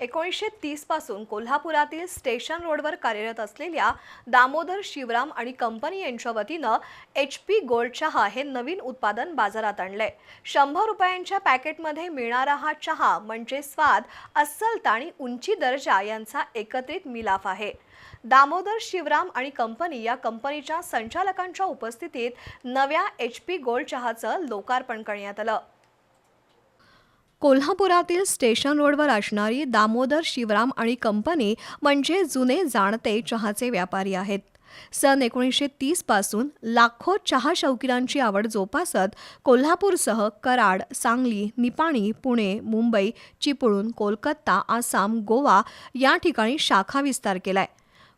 एकोणीसशे तीसपासून कोल्हापुरातील स्टेशन रोडवर कार्यरत असलेल्या दामोदर शिवराम आणि कंपनी यांच्या वतीनं एच पी गोल्ड चहा हे नवीन उत्पादन बाजारात आणलंय. शंभर रुपयांच्या पॅकेटमध्ये मिळणारा हा चहा म्हणजे स्वाद अस्सलता आणि उंची दर्जा यांचा एकत्रित मिलाफ आहे. दामोदर शिवराम आणि कंपनी या कंपनीच्या संचालकांच्या उपस्थितीत नव्या एच पी गोल्ड चहाचं लोकार्पण करण्यात आलं. कोल्हापुरातील स्टेशन रोडवर असणारी दामोदर शिवराम आणि कंपनी म्हणजे जुने जाणते चहाचे व्यापारी आहेत. सन एकोणीसशे तीसपासून लाखो चहा शौकीनांची आवड जोपासत कोल्हापूरसह कराड सांगली निपाणी पुणे मुंबई चिपळूण कोलकाता आसाम गोवा या ठिकाणी शाखा विस्तार केलाय.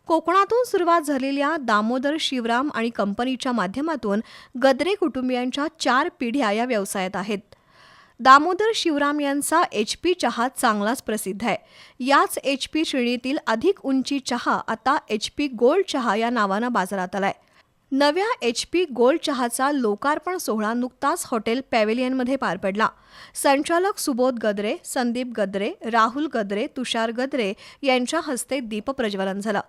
कोकणातून सुरुवात झालेल्या दामोदर शिवराम आणि कंपनीच्या माध्यमातून गद्रे कुटुंबियांच्या चार पिढ्या या व्यवसायात आहेत. दामोदर शिवराम यांचा एच पी चहा चांगलाच प्रसिद्ध आहे. याच एच पी श्रेणीतील अधिक उंची चहा आता एच पी गोल्ड चहा या नावानं बाजारात आलाय. नव्या एच पी गोल्ड चहाचा लोकार्पण सोहळा नुकताच हॉटेल पॅव्हिलियनमध्ये पार पडला. संचालक सुबोध गद्रे संदीप गद्रे राहुल गद्रे तुषार गद्रे यांच्या हस्ते दीपप्रज्वलन झालं.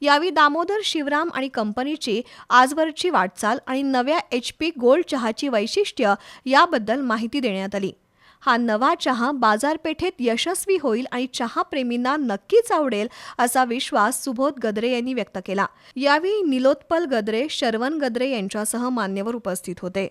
यावेळी दामोदर शिवराम आणि कंपनीची आजवरची वाटचाल आणि नव्या एच पी गोल्ड चहाची वैशिष्ट्य याबद्दल माहिती देण्यात आली. हा नवा चहा बाजारपेठेत यशस्वी होईल आणि चहाप्रेमींना नक्कीच आवडेल असा विश्वास सुबोध गद्रे यांनी व्यक्त केला. यावेळी निलोत्पल गद्रे शरवण गद्रे यांच्यासह मान्यवर उपस्थित होते.